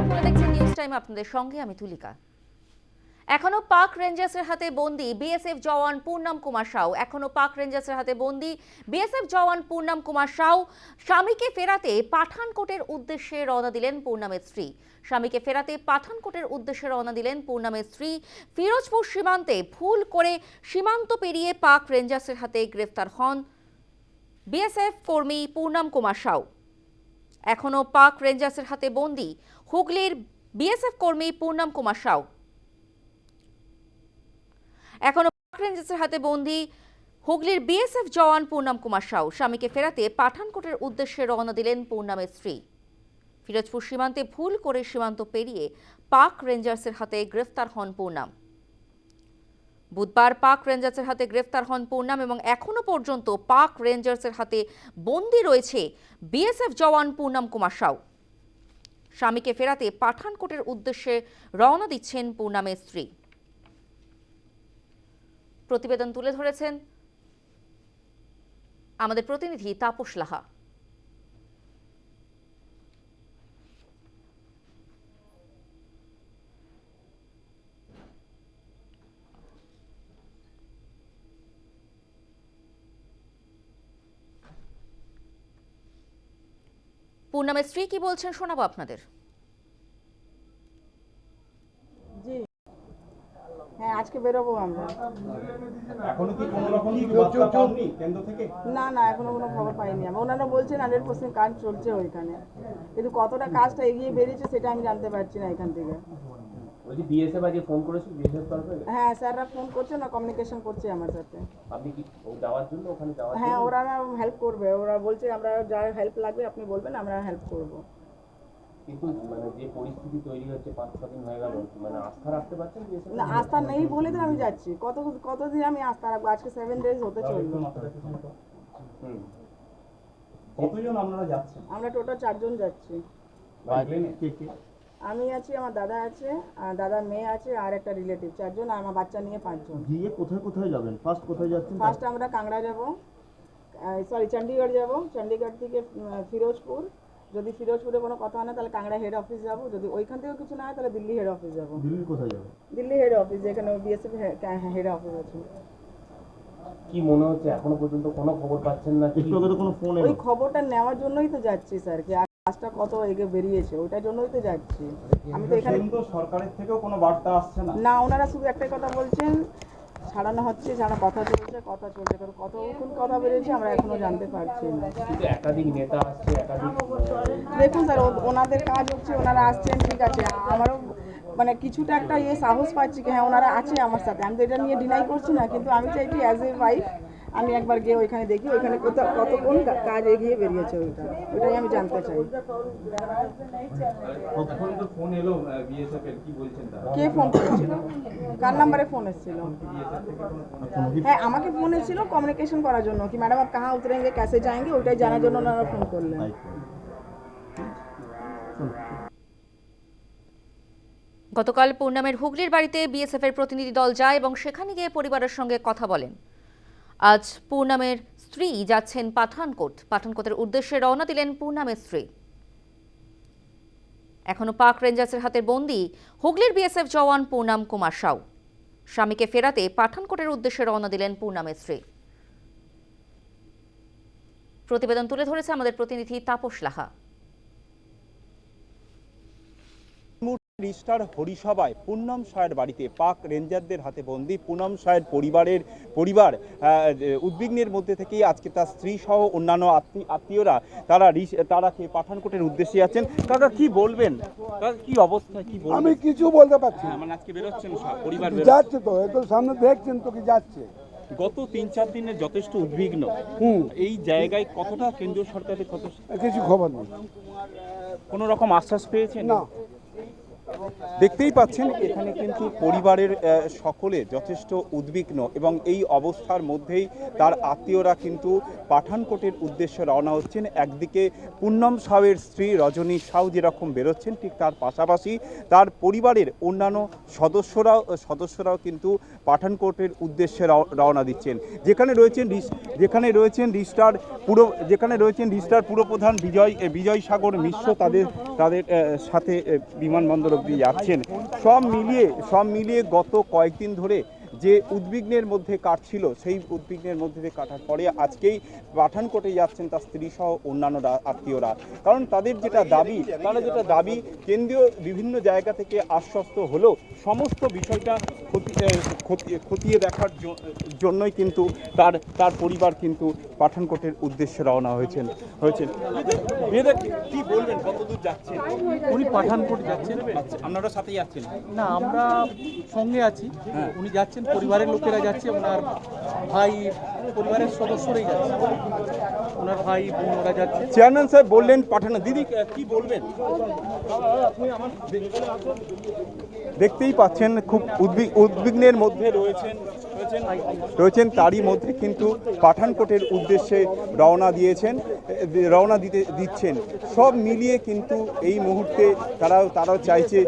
আপনারা দেখছেন news time আপনাদের সঙ্গে আমি তুলিকা। এখনও পাক রেঞ্জার্সের হাতে বন্দি বিএসএফ জওয়ান পূর্ণাম কুমার সাউ। এখনও পাক রেঞ্জার্সের হাতে বন্দি বিএসএফ জওয়ান পূর্ণাম কুমার সাউ। স্বামীকে ফেরাতে পাঠানকোটের উদ্দেশ্যে রওনা দিলেন পূর্ণামের স্ত্রী। স্বামীকে ফেরাতে পাঠানকোটের উদ্দেশ্যে রওনা দিলেন পূর্ণামের স্ত্রী। ফিরোজপুর সীমান্তে ভুল করে সীমান্ত পেরিয়ে পাক রেঞ্জার্সের হাতে গ্রেফতার হন বিএসএফ কর্মী পূর্ণাম কুমার সাউ। এখনও পাক রেঞ্জার্সের হাতে বন্দি হুগলির বিএসএফ কর্মী পূর্ণাম কুমার সাউ। এখনও রেঞ্জার্সের হাতে বন্দি হুগলির বিএসএফ জওয়ান পূর্ণাম কুমার সাউ। স্বামীকে ফেরাতে পাঠানকোটের উদ্দেশ্যে রওনা দিলেন পূর্ণামের স্ত্রী। ফিরোজপুর সীমান্তে ভুল করে সীমান্ত পেরিয়ে পাক রেঞ্জার্সের হাতে গ্রেফতার হন পূর্ণাম। বুধবার পাক রেঞ্জার্সের হাতে গ্রেফতার হন পূর্ণাম এবং এখনও পর্যন্ত পাক রেঞ্জার্সের হাতে বন্দি রয়েছে বিএসএফ জওয়ান পূর্ণাম কুমার সাউ। স্বামীকে ফেরাতে পাঠানকোটের উদ্দেশ্যে রওনা দিচ্ছেন পূর্ণামের স্ত্রী প্রতিবেদন তুলে ধরেছেন আমাদের প্রতিনিধি তাপস লাহা। পূর্ণামের স্ত্রী কি বলছেন শোনাবো আপনাদের? জি। হ্যাঁ আজকে বেরোবো আমরা। এখনও কি কোনো রকম বার্তা পাননি কেন্দ্র থেকে? না না এখনও কোনো খবর পাইনি আমি ওনারা বলছেন হান্ড্রেড পার্সেন্ট কাজ চলছে ওইখানে। কিন্তু কতটা কাজটা এগিয়ে বেরিয়েছে সেটা আমি জানতে পারছি না এখান থেকে। বলছি বিএসএফ আজকে ফোন করেছ? বিএসএফ তরফে হ্যাঁ স্যাররা ফোন করছে না কমিউনিকেশন করছে আমার সাথে। আপনি কি ও যাওয়ার জন্য ওখানে যাওয়ার হ্যাঁ ওরা হেল্প করবে। ওরা বলছে আমরা যা হেল্প লাগবে আপনি বলবেন আমরা হেল্প করব। কিন্তু মানে যে পরিস্থিতি তৈরি হচ্ছে পাঁচ ছ দিন হয়ে গেল মানে আস্থা রাখতে পারছেন বিএসএফ না আস্থা নেই বলে তো আমি যাচ্ছি। কত কতদিন আমি আস্থা রাখব? আজকে সেভেন ডেজ হতে চলবে। হুম। কতজন আপনারা যাচ্ছেন? আমরা টোটাল চারজন যাচ্ছি। কে কে? আমি আছি আমার দাদা আছে আর দাদার মেয়ে আছে আর একটা রিলেটিভ চারজন আর আমার বাচ্চা নিয়ে পাঁচজন। গিয়ে কোথায় কোথায় যাবেন? ফার্স্ট কোথায় যাচ্ছেন? ফার্স্ট আমরা কাংড়া যাব সরি চণ্ডীগড় যাব। চণ্ডীগড় থেকে ফিরোজপুর। যদি ফিরোজপুরে কোনো কথা হয় না তাহলে কাংড়া হেড অফিস যাব। যদি ওইখান থেকেও কিছু না হয় তাহলে দিল্লি হেড অফিস যাব। দিল্লি কোথায় যাবেন দিল্লি হেড অফিস যেখানে বিএসএফ হেড অফিস আছে। কি মনে হচ্ছে এখনও পর্যন্ত কোনো খবর পাচ্ছেন না? কোনো ফোন ওই খবরটা নেওয়ার জন্যই তো যাচ্ছি স্যার কি কাজটা কত এগে বেরিয়েছে ওইটার জন্যই তো যাচ্ছি। আমি তো এখানে সরকারের থেকেও কোনো বার্তা আসছে না। না ওনারা শুধু একটাই কথা বলছেন ছাড়ানো হচ্ছে যারা কথা চলছে কথা চলছে। কারণ কতক্ষণ কথা বেরিয়েছে আমরা এখনও জানতে পারছি না। একাধিক নেতা আসছে একাধিক দেখুন স্যার ওনাদের কাজ হচ্ছে ওনারা আসছেন ঠিক আছে। আমারও মানে কিছুটা একটা ইয়ে সাহস পাচ্ছি কি হ্যাঁ ওনারা আছে আমার সাথে। আমি তো এটা নিয়ে ডিনাই করছি না কিন্তু আমি চাইছি অ্যাজ এ ওয়াইফ আমি একবার গিয়ে ওইখানে দেখি ওইখানে কোথাও কোন কাজ এগিয়ে বেরিয়েছে ওইটা। ওটাই আমি জানতে চাই। কে ফোন করেছিল? কার নাম্বারে ফোন এসেছিল? হ্যাঁ আমাকে ফোন এসেছিল কমিউনিকেশন করার জন্য কি ম্যাডাম আপ কাহা উতরেঙ্গে ক্যাসে যায়ঙ্গে ওইটাই জানার জন্য ওনারা ফোন করলেন। গতকাল পূর্ণামের হুগলির বাড়িতে বিএসএফ এর প্রতিনিধি দল যায় এবং সেখানে গিয়ে পরিবারের সঙ্গে কথা বলেন। আজ পূর্ণামের স্ত্রী যাচ্ছেন পাঠানকোট। পাঠানকোটের উদ্দেশ্যে রওনা দিলেন পূর্ণামের স্ত্রী। এখনও পাক রেঞ্জার্সের হাতে বন্দি হুগলির বিএসএফ জওয়ান পূর্ণাম কুমার সাউ। স্বামীকে ফেরাতে পাঠানকোটের উদ্দেশ্যে রওনা দিলেন পূর্ণামের স্ত্রী। প্রতিবেদন তুলে ধরেছে আমাদের প্রতিনিধি তাপস লাহা। রিস্টার হরিসভায় পূর্ণম সায়ের বাড়িতে পাক রেঞ্জারদের হাতে বন্দি। পূর্ণম সায়ের পরিবারের পরিবার উদ্বিগ্নের মধ্যে থেকেই আজকে তার স্ত্রী সহ অন্যান্য আত্মী- আত্মীয়রা তারা তারা কে পাঠানকোটের উদ্দেশ্যে আছেন কাকা কি বলবেন? কি অবস্থা? কি আমি কিছু বলতে পারছি হ্যাঁ, না। মানে আজকে বেরোচ্ছেন পরিবার যাচ্ছে তো এই তো সামনে দেখছেন তো কি যাচ্ছে? গত তিন চার দিনে যথেষ্ট উদ্বিগ্ন। এই জায়গায় কতটা কেন্দ্রীয় সরকারের কত কিছু খবর নেই। কোনো রকম আশ্বাস পেয়েছেন? না। দেখতেই পাচ্ছেন, এখানে কিন্তু পরিবারের সকলে যথেষ্ট উদ্বিগ্ন এবং এই অবস্থার মধ্যেই তার আত্মীয়রা কিন্তু পাঠানকোটের উদ্দেশ্যে রওনা হচ্ছেন। একদিকে পূর্ণম সাউয়ের স্ত্রী রজনী সাউ যেরকম বেরোচ্ছেন, ঠিক তার পাশাপাশি তার পরিবারের অন্যান্য সদস্যরাও সদস্যরাও কিন্তু পাঠানকোটের উদ্দেশ্যে রওনা দিচ্ছেন। যেখানে রয়েছেন যেখানে রয়েছেন রিস্টার পুরো, যেখানে রয়েছেন রিস্টার পুরপ্রধান বিজয় বিজয় সাগর মিশ্র তাদের তাদের সাথে বিমানবন্দর অব্দি যাচ্ছেন। সব মিলিয়ে সব মিলিয়ে গত কয়েকদিন ধরে যে উদ্বিগ্নের মধ্যে কাটছিল সেই উদ্বিগ্নের মধ্যে দিয়ে কাটার পরে আজকেই পাঠানকোটে যাচ্ছেন তার স্ত্রী সহ অন্যান্য আত্মীয়রা। কারণ তাদের যেটা দাবি তারা যেটা দাবি কেন্দ্রীয় বিভিন্ন জায়গা থেকে আশ্বস্ত হলেও সমস্ত বিষয়টা খতিয়ে দেখার জন্যই কিন্তু তার তার পরিবার কিন্তু পাঠানকোটের উদ্দেশ্যে রওনা হয়েছেন হয়েছেন। কি বলবেন? কতদূর যাচ্ছেন? উনি পাঠানকোট যাচ্ছেন। আপনারা সাথে যাচ্ছেন না আমরা সঙ্গে আছি। উনি যাচ্ছেন পরিবারের লোকেরা যাচ্ছে, ওনার ভাই পরিবারের সদস্যরাই যাচ্ছে। ওনার ভাই বোন ওরা যাচ্ছে। চেয়ারম্যান সাহেব বললেন, পাঠানো। দিদি কি বলবেন? দেখতেই পাচ্ছেন, খুব উদ্বিগ উদ্বিগ্নের মধ্যে রয়েছেন রয়েছেন তারই মধ্যে কিন্তু পাঠানকোটের উদ্দেশ্যে রওনা দিয়েছেন রওনা দিতে, দিচ্ছেন। সব মিলিয়ে কিন্তু এই মুহূর্তে তারাও তারাও চাইছে